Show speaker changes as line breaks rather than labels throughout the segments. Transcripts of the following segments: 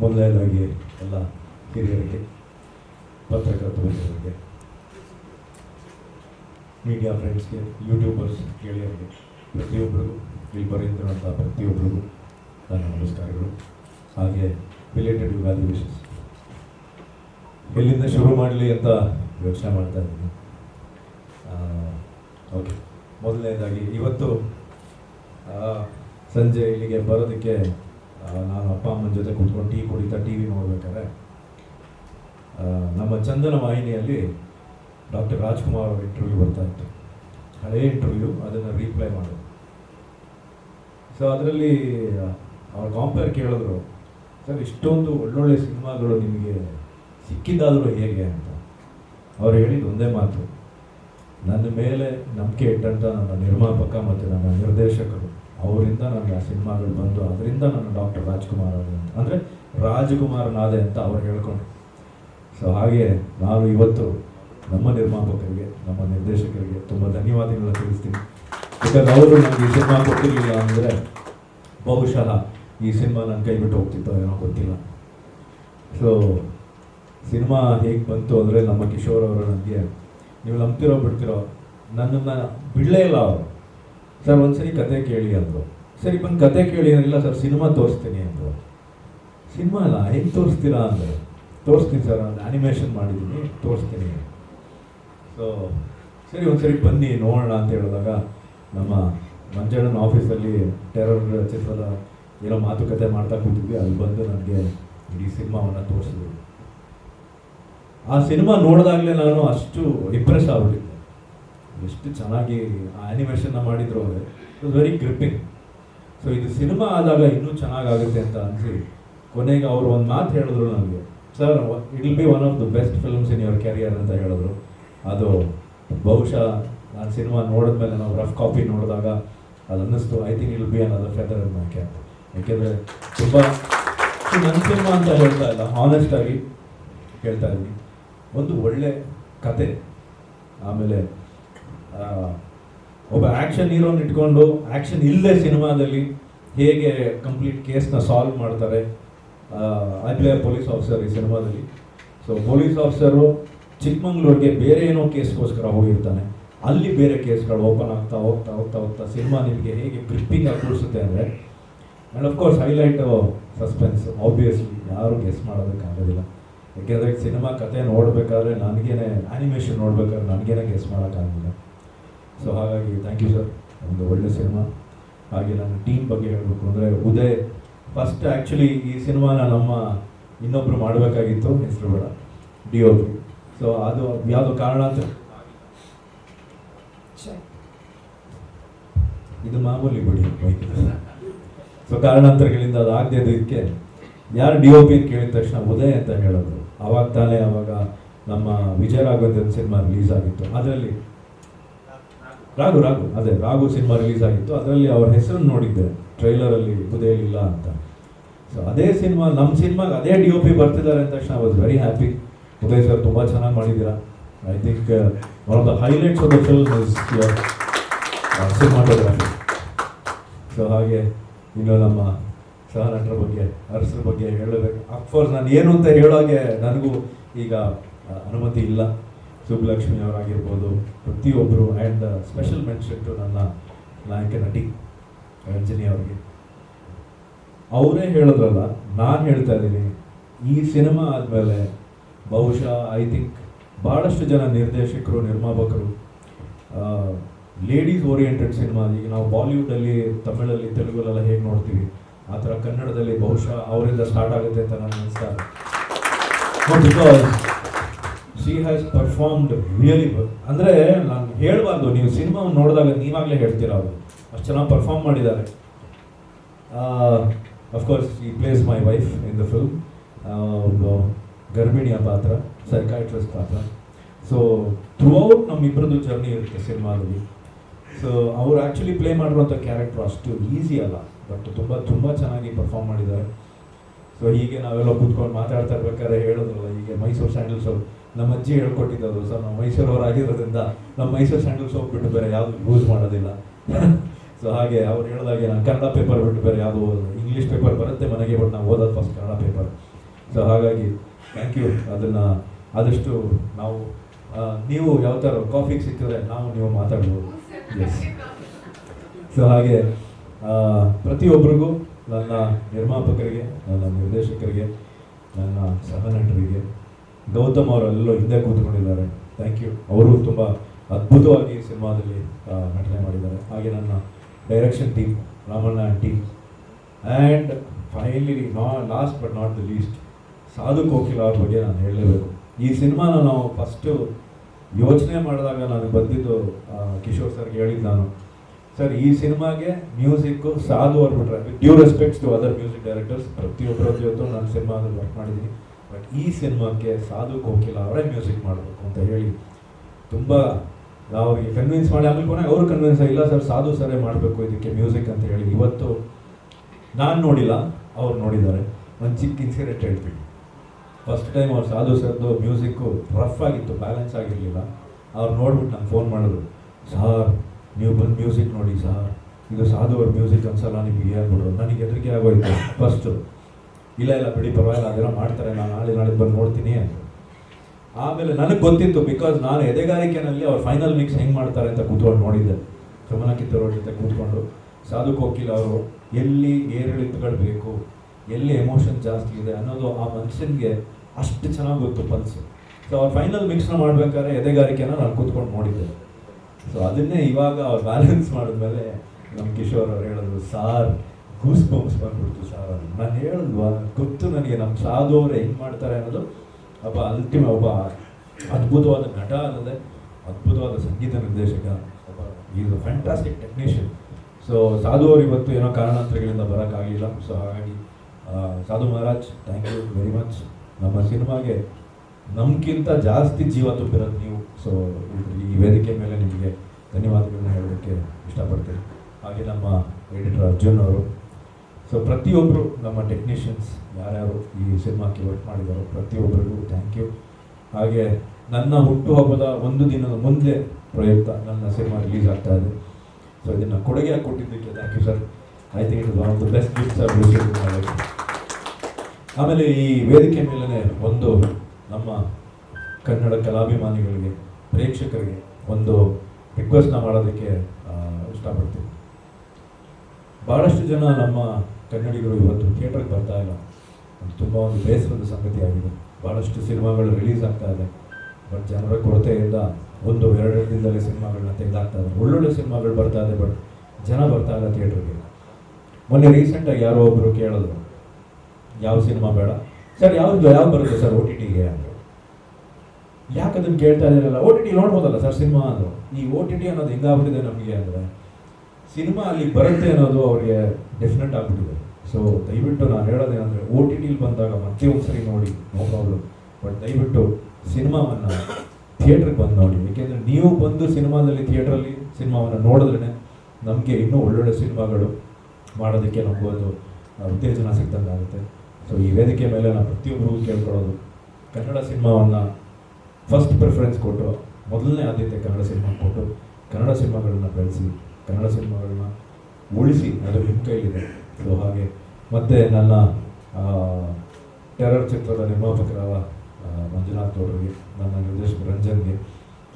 ಮೊದಲನೇದಾಗಿ ಎಲ್ಲ ಹಿರಿಯರಿಗೆ, ಪತ್ರಕರ್ತ ಮಿತ್ರರಿಗೆ ಮೀಡಿಯಾ ಫ್ರೆಂಡ್ಸ್ಗೆ ಯೂಟ್ಯೂಬರ್ಸ್ ಗೆಳೆಯರಿಗೆ ಪ್ರತಿಯೊಬ್ಬರಿಗೂ, ಇಲ್ಲಿ ಬರೆಯುತ್ತಿರುವಂಥ ಪ್ರತಿಯೊಬ್ಬರಿಗೂ ನನ್ನ ನಮಸ್ಕಾರಗಳು. ಹಾಗೆ ರಿಲೇಟೆಡ್ ಯುಗಾದಿ ಎಲ್ಲಿಂದ ಶುರು ಮಾಡಲಿ ಅಂತ ಯೋಚನೆ ಮಾಡ್ತಾ ಇದ್ದೀನಿ. ಓಕೆ ಮೊದಲನೇದಾಗಿ, ಇವತ್ತು ಸಂಜೆ ಇಲ್ಲಿಗೆ ಬರೋದಕ್ಕೆ ನಾನು ಅಪ್ಪ ಅಮ್ಮನ ಜೊತೆ ಕೂತ್ಕೊಂಡು ಟೀ ಕುಡಿತಾ ಟಿ ವಿ ನೋಡ್ಬೇಕಾದ್ರೆ ನಮ್ಮ ಚಂದನ ವಾಹಿನಿಯಲ್ಲಿ ಡಾಕ್ಟರ್ ರಾಜ್ಕುಮಾರ್ ಅವರ ಇಂಟರ್ವ್ಯೂ ಬರ್ತಾ ಇತ್ತು. ಹಳೆಯ ಇಂಟರ್ವ್ಯೂ ಅದನ್ನು ರೀಪ್ಲೈ ಮಾಡೋದು. ಸೊ ಅದರಲ್ಲಿ ಅವ್ರ ಕಾಂಪೇರ್ ಕೇಳಿದ್ರು, ಸರ್, ಇಷ್ಟೊಂದು ಒಳ್ಳೊಳ್ಳೆ ಸಿನಿಮಾಗಳು ನಿಮಗೆ ಸಿಕ್ಕಿದ್ದಾದರೂ ಹೇಗೆ ಅಂತ? ಅವ್ರು ಹೇಳಿದ ಒಂದೇ ಮಾತು, ನನ್ನ ಮೇಲೆ ನಂಬಿಕೆ ಇಟ್ಟಂಥ ನನ್ನ ನಿರ್ಮಾಪಕ ಮತ್ತು ನನ್ನ ನಿರ್ದೇಶಕರು ಅವರಿಂದ ನನಗೆ ಆ ಸಿನಿಮಾಗಳು ಬಂದು, ಅದರಿಂದ ನಾನು ಡಾಕ್ಟರ್ ರಾಜ್ಕುಮಾರ್ ಅಂತ. ಅಂದರೆ ರಾಜಕುಮಾರನಾದೆ ಅಂತ ಅವ್ರು ಹೇಳ್ಕೊಂಡ್ರು. ಸೊ ಹಾಗೆ ನಾನು ಇವತ್ತು ನಮ್ಮ ನಿರ್ಮಾಪಕರಿಗೆ, ನಮ್ಮ ನಿರ್ದೇಶಕರಿಗೆ ತುಂಬ ಧನ್ಯವಾದಗಳನ್ನು ತಿಳಿಸ್ತೀನಿ. ಬಿಕಾಸ್ ಅವರು ನನಗೆ ಈ ಸಿನಿಮಾ ಕೊಟ್ಟಿರಲಿಲ್ಲ ಅಂದರೆ ಬಹುಶಃ ಈ ಸಿನಿಮಾ ನನ್ನ ಕೈ ಬಿಟ್ಟು ಹೋಗ್ತಿತ್ತೋ ಏನೋ ಗೊತ್ತಿಲ್ಲ. ಸೊ ಸಿನಿಮಾ ಹೇಗೆ ಬಂತು ಅಂದರೆ ನಮ್ಮ ಕಿಶೋರ್ ಅವರ ನನಗೆ ನೀವು ನಂಬ್ತಿರೋ ಬಿಡ್ತಿರೋ ನನ್ನನ್ನು ಬಿಡಲೇ ಇಲ್ಲ ಅವರು. ಸರ್, ಒಂದ್ಸರಿ ಕತೆ ಕೇಳಿ ಅಂದರು. ಸರಿ, ಬಂದು ಕತೆ ಕೇಳಿ ಏನಿಲ್ಲ ಸರ್, ಸಿನಿಮಾ ತೋರಿಸ್ತೀನಿ ಅಂದರು. ಸಿನಿಮಾ ಅಲ್ಲ, ಹೆಂಗೆ ತೋರಿಸ್ತೀರಾ ಅಂದರೆ, ತೋರಿಸ್ತೀನಿ ಸರ್, ಒಂದು ಆ್ಯನಿಮೇಷನ್ ಮಾಡಿದ್ದೀನಿ, ತೋರಿಸ್ತೀನಿ. ಸೊ ಸರಿ, ಒಂದ್ಸರಿ ಬನ್ನಿ, ನೋಡೋಣ ಅಂತ ಹೇಳಿದಾಗ ನಮ್ಮ ಮಂಜಣ್ಣನ ಆಫೀಸಲ್ಲಿ ಟೆರರ್ ಚಿತ್ರದ ಏನೋ ಮಾತುಕತೆ ಮಾಡ್ತಾ ಕೂತಿದ್ವಿ. ಅಲ್ಲಿ ಬಂದು ನನಗೆ ಇಡೀ ಸಿನಿಮಾವನ್ನು ತೋರಿಸಿದ್ರು. ಆ ಸಿನಿಮಾ ನೋಡಿದಾಗಲೇ ನಾನು ಅಷ್ಟು ಇಂಪ್ರೆಸ್ ಆಗ್ಬಿಟ್ಟಿದ್ದೆ ಎಷ್ಟು ಚೆನ್ನಾಗಿ ಆ್ಯನಿಮೇಷನ್ನ ಮಾಡಿದ್ರು ಅವರು. ಇಟ್ ವೆರಿ ಗ್ರಿಪ್ಪಿಂಗ್ ಸೊ ಇದು ಸಿನಿಮಾ ಆದಾಗ ಇನ್ನೂ ಚೆನ್ನಾಗಾಗುತ್ತೆ ಅಂತ ಅನಿಸಿ, ಕೊನೆಗೆ ಅವರು ಒಂದು ಮಾತು ಹೇಳಿದ್ರು ನನಗೆ. Sir it will be one of the best films in your career ಅಂತ ಹೇಳಿದ್ರು. ಅದು ಬಹುಶಃ ನಾನು ಸಿನಿಮಾ ನೋಡಿದ್ಮೇಲೆ ನಾವು ರಫ್ ಕಾಪಿ ನೋಡಿದಾಗ ಅದು ಅನ್ನಿಸ್ತು ಐ ಥಿಂಕ್ ಇಲ್ ಬಿ ಅನ್ನೋದು ಫೆದರ್ ಮೈಕೆ ಅಂತ ಯಾಕೆಂದರೆ ತುಂಬ ನನ್ನ ಸಿನಿಮಾ ಅಂತ ಹೇಳ್ತಾ ಇಲ್ಲ ಹಾನೆಸ್ಟಾಗಿ ಹೇಳ್ತಾ ಇದ್ದೀನಿ. ಒಂದು ಒಳ್ಳೆ ಕತೆ, ಆಮೇಲೆ ಒಬ್ಬ ಆ್ಯಕ್ಷನ್ ಹೀರೋನ್ ಇಟ್ಕೊಂಡು ಆ್ಯಕ್ಷನ್ ಇಲ್ಲದೆ ಸಿನಿಮಾದಲ್ಲಿ ಹೇಗೆ ಕಂಪ್ಲೀಟ್ ಕೇಸ್ನ ಸಾಲ್ವ್ ಮಾಡ್ತಾರೆ ಐ ಪ್ಲೇ ಪೊಲೀಸ್ ಆಫೀಸರ್ ಈ ಸಿನಿಮಾದಲ್ಲಿ. ಸೊ ಪೊಲೀಸ್ ಆಫೀಸರು ಚಿಕ್ಕಮಂಗ್ಳೂರಿಗೆ ಬೇರೆ ಏನೋ ಕೇಸ್ಗೋಸ್ಕರ ಹೋಗಿರ್ತಾನೆ. ಅಲ್ಲಿ ಬೇರೆ ಕೇಸ್ಗಳು ಓಪನ್ ಆಗ್ತಾ ಹೋಗ್ತಾ ಹೋಗ್ತಾ ಹೋಗ್ತಾ ಸಿನಿಮಾ ನಿಮಗೆ ಹೇಗೆ ಗ್ರಿಪ್ಪಿಂಗ್ ಆಗಿ ಕೂರಿಸುತ್ತೆ ಅಂದರೆ and of course highlight suspense obviously ಯಾರು ಗೆಸ್ ಮಾಡೋದಕ್ಕಾಗೋದಿಲ್ಲ. ಯಾಕೆಂದರೆ ಸಿನಿಮಾ ಕತೆ ನೋಡಬೇಕಾದ್ರೆ ನನಗೇನೆ ಆ್ಯನಿಮೇಷನ್ ನೋಡಬೇಕಾದ್ರೆ ನನಗೇನೆ ಗೆಸ್ ಮಾಡೋಕ್ಕಾಗಲಿಲ್ಲ ಸೊ ಹಾಗಾಗಿ ಥ್ಯಾಂಕ್ ಯು ಸರ್ ಒಂದು ಒಳ್ಳೆ ಸಿನಿಮಾ ಹಾಗೆ ನನ್ನ ಟೀಮ್ ಬಗ್ಗೆ ಹೇಳಬೇಕು ಅಂದರೆ ಉದಯ್ ಫಸ್ಟ್ ಆ್ಯಕ್ಚುಲಿ ಈ ಸಿನಿಮಾನ ನಮ್ಮ ಇನ್ನೊಬ್ಬರು ಮಾಡಬೇಕಾಗಿತ್ತು, ಹೆಸರು ಬೇಡ ಡಿ ಪಿ ಸೊ ಅದು ಯಾವುದೋ ಕಾರಣಾಂತರ ಇದು ಮಾಮೂಲಿ ಬಿಡಿ ಸೊ ಕಾರಣಾಂತರಗಳಿಂದ ಅದು ಆಗದೆ ಇದಕ್ಕೆ ಯಾರು ಡಿ ಒ ಪಿ ಅಂತ ಕೇಳಿದ ತಕ್ಷಣ ಉದಯ್ ಅಂತ ಹೇಳೋದು. ಅವಾಗ ತಾನೇ ಅವಾಗ ನಮ್ಮ ವಿಜಯ ರಾಘವೇಂದ್ರ ಸಿನಿಮಾ ರಿಲೀಸ್ ಆಗಿತ್ತು. ಅದರಲ್ಲಿ ರಾಘು ರಾಘು, ಅದೇ ರಾಘು ಸಿನಿಮಾ ರಿಲೀಸ್ ಆಗಿತ್ತು. ಅದರಲ್ಲಿ ಅವ್ರ ಹೆಸರನ್ನು ನೋಡಿದ್ದೆ. ಟ್ರೈಲರಲ್ಲಿ ಇಲ್ಲ ಅಂತ. ಸೊ ಅದೇ ಸಿನಿಮಾ ನಮ್ಮ ಸಿನಿಮಾಗೆ ಅದೇ ಡಿ ಒ ಪಿ ಬರ್ತಿದ್ದಾರೆ ಅಂತ ತಕ್ಷಣ was very happy Uday sir ತುಂಬ ಚೆನ್ನಾಗಿ ಮಾಡಿದ್ದೀರಾ I think one of the highlights of the film is cinematography so ಹಾಗೆ ಇನ್ನು ನಮ್ಮ ಸಹ ನಟರ ಬಗ್ಗೆ, ಅರಸರ ಬಗ್ಗೆ ಹೇಳಬೇಕು. ಅಫ್ಕೋರ್ಸ್ ನಾನು ಏನು ಅಂತ ಹೇಳೋಗೆ ನನಗೂ ಈಗ ಅನುಮತಿ ಇಲ್ಲ. ಸುಬ್ಬಲಕ್ಷ್ಮಿ ಅವರಾಗಿರ್ಬೋದು ಪ್ರತಿಯೊಬ್ಬರು ಆ್ಯಂಡ್ ಸ್ಪೆಷಲ್ ಮೆನ್ಷನ್ ಟು ನನ್ನ ನಾಯಕ ನಟಿ ರಂಜನಿ ಅವರಿಗೆ. ಅವರೇ ಹೇಳಿದ್ರಲ್ಲ, ನಾನು ಹೇಳ್ತಾ ಇದ್ದೀನಿ, ಈ ಸಿನಿಮಾ ಆದಮೇಲೆ ಬಹುಶಃ ಐ ಥಿಂಕ್ ಭಾಳಷ್ಟು ಜನ ನಿರ್ದೇಶಕರು, ನಿರ್ಮಾಪಕರು ಲೇಡೀಸ್ ಓರಿಯೆಂಟೆಡ್ ಸಿನಿಮಾ ಈಗ ನಾವು ಬಾಲಿವುಡಲ್ಲಿ ತಮಿಳಲ್ಲಿ, ತೆಲುಗುಲೆಲ್ಲ ಹೇಗೆ ನೋಡ್ತೀವಿ, ಆ ಥರ ಕನ್ನಡದಲ್ಲಿ ಬಹುಶಃ ಅವರಿಂದ ಸ್ಟಾರ್ಟ್ ಆಗುತ್ತೆ ಅಂತ ನಾನು ಅನಿಸ್ತಾ ಶಿ ಹ್ಯಾಸ್ ಪರ್ಫಾರ್ಮ್ಡ್ ರಿಯಲಿ ಅಂದರೆ ನಾನು ಹೇಳಬಾರ್ದು, ನೀವು ಸಿನಿಮಾ ನೋಡಿದಾಗ ನೀವಾಗಲೇ ಹೇಳ್ತೀರ ಅವರು. ಅಷ್ಟು ಚೆನ್ನಾಗಿ ಪರ್ಫಾರ್ಮ್ ಮಾಡಿದ್ದಾರೆ. ಅಫ್ಕೋರ್ಸ್ ಈ plays my wife in the film ಒಂದು ಗರ್ಭಿಣಿಯ ಪಾತ್ರ ಸೈಕಾಟ್ರಿಸ್ಟ್ ಪಾತ್ರ. ಸೊ ಥ್ರೂ ಔಟ್ ನಮ್ಮಿಬ್ಬರದ್ದು ಜರ್ನಿ ಇರುತ್ತೆ ಸಿನಿಮಾದಲ್ಲಿ. ಸೊ ಅವ್ರು ಆ್ಯಕ್ಚುಲಿ ಪ್ಲೇ ಮಾಡಿರುವಂಥ ಕ್ಯಾರೆಕ್ಟರ್ ಅಷ್ಟು ಈಸಿ ಅಲ್ಲ. ಬಟ್ ತುಂಬ ತುಂಬ ಚೆನ್ನಾಗಿ ಪರ್ಫಾರ್ಮ್ ಮಾಡಿದ್ದಾರೆ. ಸೊ ಹೀಗೆ ನಾವೆಲ್ಲ ಕೂತ್ಕೊಂಡು ಮಾತಾಡ್ತಾ ಇರ್ಬೇಕಾದ್ರೆ ಹೇಳಿದ್ರಲ್ಲ ಹೀಗೆ ಮೈಸೂರು ಸ್ಯಾಂಡಲ್ಸ್ ನಮ್ಮ ಅಜ್ಜಿ ಹೇಳ್ಕೊಟ್ಟಿದ್ದು ಸರ್, ನಾವು ಮೈಸೂರವ್ರು ಆಗಿರೋದ್ರಿಂದ ನಮ್ಮ ಮೈಸೂರು ಸ್ಯಾಂಡಲ್ ಸೋಪ್ ಬಿಟ್ಟು ಬೇರೆ ಯಾವುದು ಯೂಸ್ ಮಾಡೋದಿಲ್ಲ. ಸೊ ಹಾಗೆ ಅವ್ರು ಹೇಳಿದಾಗೆ ನಾನು ಕನ್ನಡ ಪೇಪರ್ ಬಿಟ್ಟು ಬೇರೆ ಯಾವುದು ಇಂಗ್ಲೀಷ್ ಪೇಪರ್ ಬರುತ್ತೆ ಮನೆಗೆ, ಬಟ್ ನಾವು ಓದೋದು ಫಸ್ಟ್ ಕನ್ನಡ ಪೇಪರ್. ಸೊ ಹಾಗಾಗಿ ಥ್ಯಾಂಕ್ ಯು ಅದನ್ನು ಆದಷ್ಟು ನಾವು ನೀವು ಯಾವ ಥರ ಕಾಫಿಗೆ ಸಿಕ್ಕಿದ್ರೆ ನಾವು ನೀವು ಮಾತಾಡ್ಬೋದು. ಎಸ್ ಸೊ ಹಾಗೆ ಪ್ರತಿಯೊಬ್ಬರಿಗೂ ನನ್ನ ನಿರ್ಮಾಪಕರಿಗೆ, ನನ್ನ ನಿರ್ದೇಶಕರಿಗೆ, ನನ್ನ ಸಹ ನಟರಿಗೆ ಗೌತಮ್ ಅವರೆಲ್ಲೋ ಹಿಂದೆ ಕೂತ್ಕೊಂಡಿದ್ದಾರೆ. ಥ್ಯಾಂಕ್ ಯು ಅವರು ತುಂಬ ಅದ್ಭುತವಾಗಿ ಸಿನಿಮಾದಲ್ಲಿ ನಟನೆ ಮಾಡಿದ್ದಾರೆ. ಹಾಗೆ ನನ್ನ direction team Ramanna team and finally ನಾ last but not the least Sadhu Kokila ಅವ್ರ ಬಗ್ಗೆ ನಾನು ಹೇಳಲೇಬೇಕು. ಈ ಸಿನಿಮಾನ ನಾವು ಫಸ್ಟು ಯೋಚನೆ ಮಾಡಿದಾಗ ನಾನು ಬಂದಿದ್ದು ಕಿಶೋರ್ ಸರ್ಗೆ ಹೇಳಿದ್ದು ನಾನು. ಸರ್, ಈ ಸಿನಿಮಾಗೆ ಮ್ಯೂಸಿಕ್ಕು ಸಾಧು ಅವ್ರು ಬಿಟ್ರೆ due respects to other music directors ಪ್ರತಿಯೊಬ್ಬರ ಜೊತೆ ನಾನು ಸಿನಿಮಾದಲ್ಲಿ ವರ್ಕ್ ಮಾಡಿದ್ದೀನಿ. ಬಟ್ ಈ ಸಿನಿಮಾಕ್ಕೆ ಸಾಧು ಕೋಕಿಲ ಅವರೇ ಮ್ಯೂಸಿಕ್ ಮಾಡಬೇಕು ಅಂತ ಹೇಳಿ ತುಂಬ ನಾವು ಅವ್ರಿಗೆ ಕನ್ವಿನ್ಸ್ ಮಾಡಿ ಆಮೇಲೆ ಕೊನೆ ಅವರು ಕನ್ವಿನ್ಸ್ ಆಗಿಲ್ಲ, ಸರ್, ಸಾಧು ಸರೇ ಮಾಡಬೇಕು ಇದಕ್ಕೆ ಮ್ಯೂಸಿಕ್ ಅಂತ ಹೇಳಿ ಇವತ್ತು ನಾನು ನೋಡಿಲ್ಲ, ಅವ್ರು ನೋಡಿದ್ದಾರೆ. ಒಂದು ಚಿಕ್ಕ ಇನ್ಸಿಡೆಂಟ್ ಹೇಳ್ತೀನಿ. ಫಸ್ಟ್ ಟೈಮ್ ಅವ್ರು ಸಾಧು ಸರ್ದು ಮ್ಯೂಸಿಕ್ಕು ರಫ್ ಆಗಿತ್ತು ಬ್ಯಾಲೆನ್ಸ್ ಆಗಿರಲಿಲ್ಲ. ಅವ್ರು ನೋಡ್ಬಿಟ್ಟು ನಾನು ಫೋನ್ ಮಾಡಿದ್ರು, ಸಾರ್, ನೀವು ಬಂದು ಮ್ಯೂಸಿಕ್ ನೋಡಿ, ಸಾರ್. ಇದು ಸಾಧು ಅವ್ರ ಮ್ಯೂಸಿಕ್ ಅನ್ಸಲ್ಲ, ನಿಮಗೆ ಅಂದ್ಬಿಟ್ರು ನನಗೆ ಹೆದರಿಕೆ ಆಗೋಯ್ತು ಫಸ್ಟು ಇಲ್ಲ ಇಲ್ಲ, ಬಿಡಿ, ಪರವಾಗಿಲ್ಲ, ಅದೆಲ್ಲ ಮಾಡ್ತಾರೆ. ನಾನು ನಾಳೆ ನಾಳೆ ಬಂದು ನೋಡ್ತೀನಿ ಅಂತ. ಆಮೇಲೆ ನನಗೆ ಗೊತ್ತಿತ್ತು ಬಿಕಾಸ್ ನಾನು ಎದೆಗಾರಿಕೆನಲ್ಲಿ ಅವ್ರು ಫೈನಲ್ ಮಿಕ್ಸ್ ಹೆಂಗೆ ಮಾಡ್ತಾರೆ ಅಂತ ಕೂತ್ಕೊಂಡು ನೋಡಿದ್ದೆ. ಸುಮನ ಕಿತ್ತವ್ರ ಜೊತೆ ಕೂತ್ಕೊಂಡು. ಸಾಧು ಕೋಕಿಲ್ ಅವರು, ಎಲ್ಲಿ ಏರಿಳಿತಗಳು ಬೇಕು, ಎಲ್ಲಿ ಎಮೋಷನ್ ಜಾಸ್ತಿ ಇದೆ ಅನ್ನೋದು ಆ ಮನುಷ್ಯನಿಗೆ ಅಷ್ಟು ಚೆನ್ನಾಗಿ ಗೊತ್ತು ಪಲ್ಸು ಸೊ ಅವ್ರು ಫೈನಲ್ ಮಿಕ್ಸ್ನ ಮಾಡ್ಬೇಕಾದ್ರೆ ಎದೆಗಾರಿಕೆನ ನಾನು ಕೂತ್ಕೊಂಡು ನೋಡಿದ್ದೆ. ಸೊ ಅದನ್ನೇ ಇವಾಗ ಅವ್ರು ಬ್ಯಾಲೆನ್ಸ್ ಮಾಡಿದ್ಮೇಲೆ ನಮ್ಮ ಕಿಶೋರ್ ಅವ್ರು ಹೇಳಿದ್ರು ಸಾರ್ ಗೂಸ್ ಬಂಪ್ಸ್ ಬಂದ್ಬಿಡ್ತು ಸಾರ್ ಅಂತ ನಾನು ಹೇಳಲ್ವಾ ಗೊತ್ತು ನನಗೆ ನಮ್ಮ ಸಾಧು ಅವ್ರು ಹೆಂಗೆ ಮಾಡ್ತಾರೆ ಅನ್ನೋದು ಒಬ್ಬ ಅಲ್ಟಿಮ ಒಬ್ಬ ಅದ್ಭುತವಾದ ನಟ ಅನ್ನೋದೇ ಅದ್ಭುತವಾದ ಸಂಗೀತ ನಿರ್ದೇಶಕ, ಒಬ್ಬ ಈಸ್ ಫ್ಯಾಂಟಾಸ್ಟಿಕ್ ಟೆಕ್ನಿಷಿಯನ್ ಸೊ ಸಾಧು ಅವರು ಇವತ್ತು ಏನೋ ಕಾರಣಾಂತರಗಳಿಂದ ಬರೋಕ್ಕಾಗಿಲ್ಲ. ಸೊ ಹಾಗಾಗಿ Sadhu Maharaj thank you very much ನಮ್ಮ ಸಿನಿಮಾಗೆ ನಮ್ಗಿಂತ ಜಾಸ್ತಿ ಜೀವ ತುಂಬಿರೋದು ನೀವು. ಸೊ ಈ ವೇದಿಕೆ ಮೇಲೆ ನಿಮಗೆ ಧನ್ಯವಾದಗಳನ್ನ ಹೇಳೋದಕ್ಕೆ ಇಷ್ಟಪಡ್ತೀನಿ. ಹಾಗೆ ನಮ್ಮ ಎಡಿಟರ್ ಅರ್ಜುನ್ ಅವರು ಸೊ ಪ್ರತಿಯೊಬ್ಬರು ನಮ್ಮ ಟೆಕ್ನಿಷಿಯನ್ಸ್ ಯಾರ್ಯಾರು ಈ ಸಿನಿಮಾಕ್ಕೆ ವರ್ಕ್ ಮಾಡಿದಾರೋ ಪ್ರತಿಯೊಬ್ಬರಿಗೂ ಥ್ಯಾಂಕ್ ಯು ಹಾಗೆ ನನ್ನ ಹುಟ್ಟುಹಬ್ಬದ ಒಂದು ದಿನದ ಮುಂದೆ ಪ್ರಯುಕ್ತ ನನ್ನ ಸಿನಿಮಾ ರಿಲೀಸ್ ಆಗ್ತಾ ಇದೆ. ಸೊ ಇದನ್ನು ಕೊಡುಗೆಯಾಗಿ ಕೊಟ್ಟಿದ್ದಕ್ಕೆ thank you sir I think it one of the best gifts are ಆಮೇಲೆ ಈ ವೇದಿಕೆ ಮೇಲೇ ಒಂದು ನಮ್ಮ ಕನ್ನಡ ಕಲಾಭಿಮಾನಿಗಳಿಗೆ, ಪ್ರೇಕ್ಷಕರಿಗೆ ಒಂದು ರಿಕ್ವೆಸ್ಟ್ನ ಮಾಡೋದಕ್ಕೆ ಇಷ್ಟಪಡ್ತೀನಿ. ಭಾಳಷ್ಟು ಜನ ನಮ್ಮ ಕನ್ನಡಿಗರು ಇವತ್ತು ಥಿಯೇಟ್ರಿಗೆ ಬರ್ತಾ ಇಲ್ಲ. ಅದು ತುಂಬ ಒಂದು ಬೇಸರದ ಸಂಗತಿ ಆಗಿದೆ ಭಾಳಷ್ಟು ಸಿನಿಮಾಗಳು ರಿಲೀಸ್ ಆಗ್ತಾ ಇದೆ. ಬಟ್ ಜನರ ಕೊರತೆಯಿಂದ ಒಂದು ಎರಡು ದಿನದಲ್ಲಿ ಸಿನಿಮಾಗಳನ್ನ ತೆಗೆದಾಕ್ತಾ ಇದ್ದಾರೆ. ಒಳ್ಳೊಳ್ಳೆ ಸಿನಿಮಾಗಳು ಬರ್ತಾ ಇದೆ ಬಟ್ ಜನ ಬರ್ತಾ ಇಲ್ಲ ಥಿಯೇಟ್ರಿಗೆ ಮೊನ್ನೆ ರೀಸೆಂಟಾಗಿ ಯಾರೋ ಒಬ್ಬರು ಕೇಳಿದ್ರು, ಯಾವ ಸಿನಿಮಾ ಬೇಡ? ಸರ್, ಯಾವ್ದು ಯಾವ್ದು ಬರುತ್ತೆ ಸರ್ ಓ ಟಿ ಟಿಗೆ ಅಂದರು ಯಾಕೆ ಅದನ್ನು ಕೇಳ್ತಾ ಇದ್ದೀರಲ್ಲ ಓ ಟಿ ಟಿ ನೋಡ್ಬೋದಲ್ಲ ಸರ್ ಸಿನಿಮಾ ಅಂದರು ಈ ಓ ಟಿ ಟಿ ಅನ್ನೋದು ಹೆಂಗಾಗ್ಬಿಟ್ಟಿದೆ ನಮಗೆ ಅಂದರೆ ಸಿನಿಮಾ ಅಲ್ಲಿ ಬರುತ್ತೆ ಅನ್ನೋದು ಅವ್ರಿಗೆ ಡೆಫಿನೆಟ್ ಆಗಿಬಿಟ್ಟಿದೆ. ಸೊ ದಯವಿಟ್ಟು ನಾನು ಹೇಳೋದೇನೆಂದರೆ ಓ ಟಿ ಟಿಲಿ ಬಂದಾಗ ಮತ್ತೆ ಒಂದ್ಸರಿ ನೋಡಿ ನೋ ಪ್ರಾಬ್ಲಮ್ ಬಟ್ ದಯವಿಟ್ಟು ಸಿನಿಮಾವನ್ನು ಥಿಯೇಟ್ರಿಗೆ ಬಂದು ನೋಡಿ. ಏಕೆಂದರೆ ನೀವು ಬಂದು ಸಿನಿಮಾದಲ್ಲಿ ಥಿಯೇಟ್ರಲ್ಲಿ ಸಿನಿಮಾವನ್ನು ನೋಡಿದ್ರೆ ನಮಗೆ ಇನ್ನೂ ಒಳ್ಳೊಳ್ಳೆ ಸಿನಿಮಾಗಳು ಮಾಡೋದಕ್ಕೆ ನಮಗೊಂದು ಉತ್ತೇಜನ ಸಿಗ್ದಂಗೆ ಆಗುತ್ತೆ. ಸೊ ಈ ವೇದಿಕೆ ಮೇಲೆ ನಾನು ಪ್ರತಿಯೊಬ್ಬರಿಗೂ ಕೇಳ್ಕೊಳ್ಳೋದು, ಕನ್ನಡ ಸಿನಿಮಾವನ್ನು ಫಸ್ಟ್ ಪ್ರಿಫರೆನ್ಸ್ ಕೊಟ್ಟು, ಮೊದಲನೇ ಆದ್ಯತೆ ಕನ್ನಡ ಸಿನಿಮಾ ಕೊಟ್ಟು, ಕನ್ನಡ ಸಿನಿಮಾಗಳನ್ನ ಬೆಳೆಸಿ. ಕನ್ನಡ ಸಿನಿಮಾಗಳನ್ನ ಉಳಿಸಿ ಅದು ನಿಮ್ಮ ಕೈಲಿದೆ. ಸೊ ಹಾಗೆ. ಮತ್ತು ನನ್ನ ಟೆರರ್ ಚಿತ್ರದ ನಿರ್ಮಾಪಕರಾದ ಮಂಜುನಾಥ್ ಅವರಿಗೆ ನನ್ನ ನಿರ್ದೇಶಕ ರಂಜನ್ಗೆ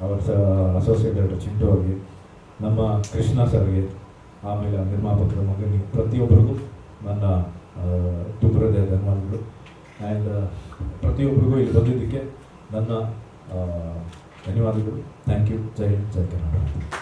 ಅವರ ಸ ಅಸೋಸಿಯೇಟ್ ಡೈರೆಕ್ಟರ್ ಚಿಂಟು ಅವ್ರಿಗೆ ನಮ್ಮ ಕೃಷ್ಣ ಸರ್ಗೆ ಆಮೇಲೆ ಆ ನಿರ್ಮಾಪಕರ ಮಗನಿಗೆ ಪ್ರತಿಯೊಬ್ಬರಿಗೂ ನನ್ನ ಆ, ತುಂಬ ಹೃದಯ ಧನ್ಯವಾದಗಳು ಆ್ಯಂಡ್ ಪ್ರತಿಯೊಬ್ಬರಿಗೂ ಇಲ್ಲಿ ಬಂದಿದ್ದಕ್ಕೆ ನನ್ನ ಧನ್ಯವಾದಗಳು. ಥ್ಯಾಂಕ್ ಯು ಜೈ ಜೈ Karnataka